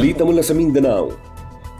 Balita mula sa Mindanao.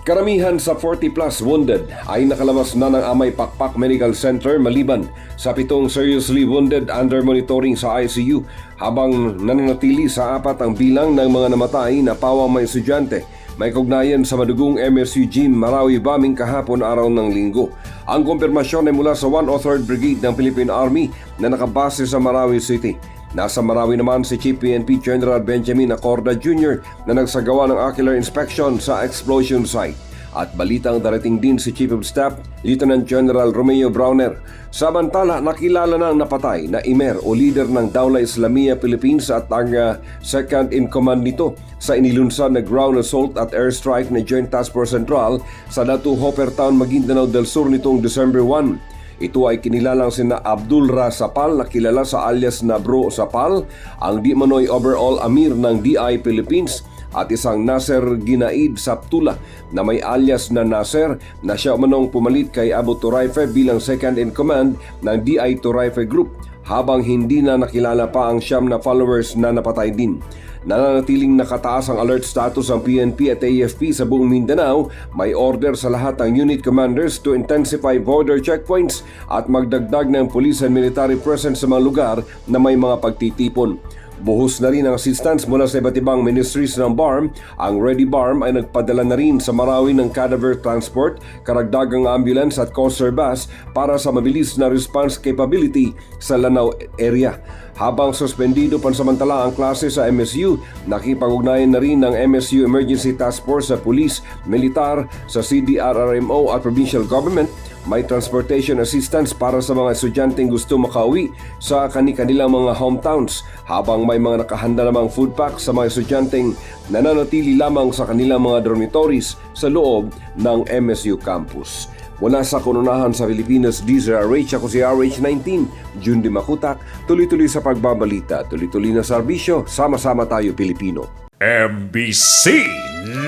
Karamihan sa 40 plus wounded ay nakalabas na ng Amay Pakpak Medical Center maliban sa pitong seriously wounded under monitoring sa ICU habang nananatili sa apat ang bilang ng mga namatay na pawang may estudyante. May kugnayan sa madugong MSU Gym Marawi bombing kahapon araw ng linggo. Ang kumpirmasyon ay mula sa 103rd Brigade ng Philippine Army na nakabase sa Marawi City. Nasa Marawi naman si Chief PNP General Benjamin Acorda Jr. na nagsagawa ng ocular inspection sa explosion site. At balitang darating din si Chief of Staff Lieutenant General Romeo Browner. Samantala, nakilala na napatay na Imer o leader ng Dawla Islamia Philippines at ang uh, second in command nito sa inilunsad na ground assault at airstrike na Joint Task Force Central sa Datu Hopper Town, Maguindanao del Sur nitong December 1. Ito ay kinilalang sina Abdul Ra Sapal na kilala sa alias na Bro Sapal, ang di manoy overall Amir ng DI Philippines at isang Nasser Ginaid Saptula na may alias na Nasser na siya umanong pumalit kay Abu Turaife bilang second in command ng DI Turaife Group habang hindi na nakilala pa ang siyam na followers na napatay din. Nananatiling nakataas ang alert status ang PNP at AFP sa buong Mindanao. May order sa lahat ng unit commanders to intensify border checkpoints at magdagdag ng police and military presence sa mga lugar na may mga pagtitipon. Buhos na rin ang assistance mula sa iba't ibang ministries ng BARM. Ang Ready BARM ay nagpadala na rin sa Marawi ng cadaver transport, karagdagang ambulance at coaster bus para sa mabilis na response capability sa Lanao area. Habang suspendido pansamantala ang klase sa MSU, nakipag-ugnayan na rin ng MSU Emergency Task Force sa pulis, militar, sa CDRRMO at provincial government may transportation assistance para sa mga estudyanteng gusto makauwi sa kani-kanilang mga hometowns habang may mga nakahanda namang food pack sa mga estudyanteng nananatili lamang sa kanilang mga dormitories sa loob ng MSU campus. Mula sa kununahan sa Pilipinas, DZRH ako si RH19, Jun Di Makutak, tuloy-tuloy sa pagbabalita, tuloy-tuloy na serbisyo, sama-sama tayo Pilipino. MBC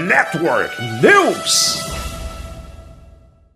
Network News.